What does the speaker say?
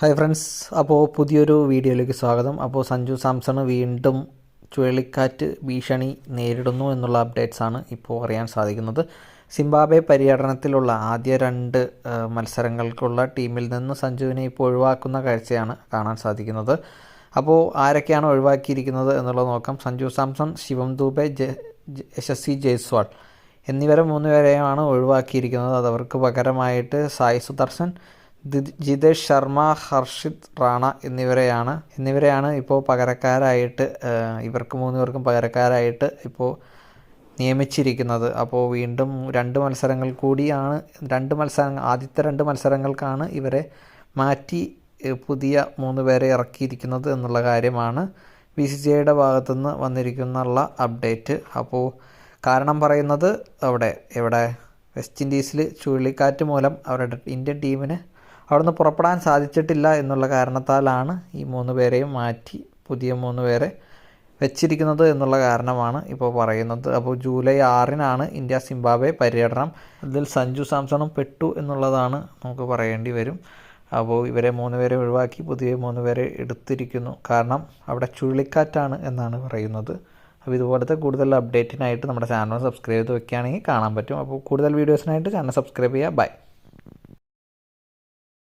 Hi friends അപ്പോൾ പുതിയൊരു വീഡിയോയിലേക്ക് സ്വാഗതം. അപ്പോൾ സഞ്ജു സാംസൺ വീണ്ടും ചുഴലിക്കാറ്റ് ഭീഷണി നേരിടുന്നു എന്നുള്ള അപ്ഡേറ്റ്സ് ആണ് ഇപ്പോൾ അറിയാൻ സാധിക്കുന്നത്. സിംബാബെ പര്യടനത്തിലുള്ള ആദ്യ രണ്ട് മത്സരങ്ങൾക്കുള്ള ടീമിൽ നിന്ന് സഞ്ജുവിനെ ഇപ്പോൾ ഒഴിവാക്കുന്ന കാഴ്ചയാണ് കാണാൻ സാധിക്കുന്നത്. അപ്പോൾ ആരൊക്കെയാണ് ഒഴിവാക്കിയിരിക്കുന്നത് എന്നുള്ളത് നോക്കാം. സഞ്ജു സാംസൺ ശിവം ദൂബെ യശസ്വി ജയ്സ്വാൾ എന്നിവരെ മൂന്നുപേരെയാണ് ഒഴിവാക്കിയിരിക്കുന്നത്. അത് അവർക്ക് പകരമായിട്ട് സായി സുദർശൻ ജിതേഷ് ശർമ്മ ഹർഷിത് റാണ എന്നിവരെയാണ് എന്നിവരെയാണ് ഇപ്പോൾ പകരക്കാരായിട്ട് ഇവർക്ക് മൂന്നുപേർക്കും പകരക്കാരായിട്ട് ഇപ്പോൾ നിയമിച്ചിരിക്കുന്നത്. അപ്പോൾ വീണ്ടും രണ്ട് മത്സരങ്ങൾ കൂടിയാണ് രണ്ട് മത്സരങ്ങൾ ആദ്യത്തെ രണ്ട് മത്സരങ്ങൾക്കാണ് ഇവരെ മാറ്റി പുതിയ മൂന്ന് പേരെ ഇറക്കിയിരിക്കുന്നത് എന്നുള്ള കാര്യമാണ് ബി സി സി ഭാഗത്തുനിന്ന് വന്നിരിക്കുന്നുള്ള അപ്ഡേറ്റ്. അപ്പോൾ കാരണം പറയുന്നത് അവിടെ ഇവിടെ വെസ്റ്റ് ഇൻഡീസിൽ ചുഴലിക്കാറ്റ് മൂലം അവരുടെ ഇന്ത്യൻ ടീമിന് അവിടുന്ന് പുറപ്പെടാൻ സാധിച്ചിട്ടില്ല എന്നുള്ള കാരണത്താലാണ് ഈ മൂന്ന് പേരെയും മാറ്റി പുതിയ മൂന്ന് പേരെ വെച്ചിരിക്കുന്നത് എന്നുള്ള കാരണമാണ് ഇപ്പോൾ പറയുന്നത്. അപ്പോൾ ജൂലൈ ആറിനാണ് ഇന്ത്യ സിംബാബെ പര്യടനം. അതിൽ സഞ്ജു സാംസണും പെട്ടു എന്നുള്ളതാണ് നമുക്ക് പറയേണ്ടി വരും. അപ്പോൾ ഇവരെ മൂന്ന് പേരെ ഒഴിവാക്കി പുതിയ മൂന്ന് പേരെ എടുത്തിരിക്കുന്നു. കാരണം അവിടെ ചുഴലിക്കാറ്റാണ് എന്നാണ് പറയുന്നത്. അപ്പോൾ ഇതുപോലത്തെ കൂടുതൽ അപ്ഡേറ്റിനായിട്ട് നമ്മുടെ ചാനൽ സബ്സ്ക്രൈബ് ചെയ്ത് വെക്കുകയാണെങ്കിൽ കാണാൻ പറ്റും. അപ്പോൾ കൂടുതൽ വീഡിയോസിനായിട്ട് ചാനൽ സബ്സ്ക്രൈബ് ചെയ്യുക. ബൈ.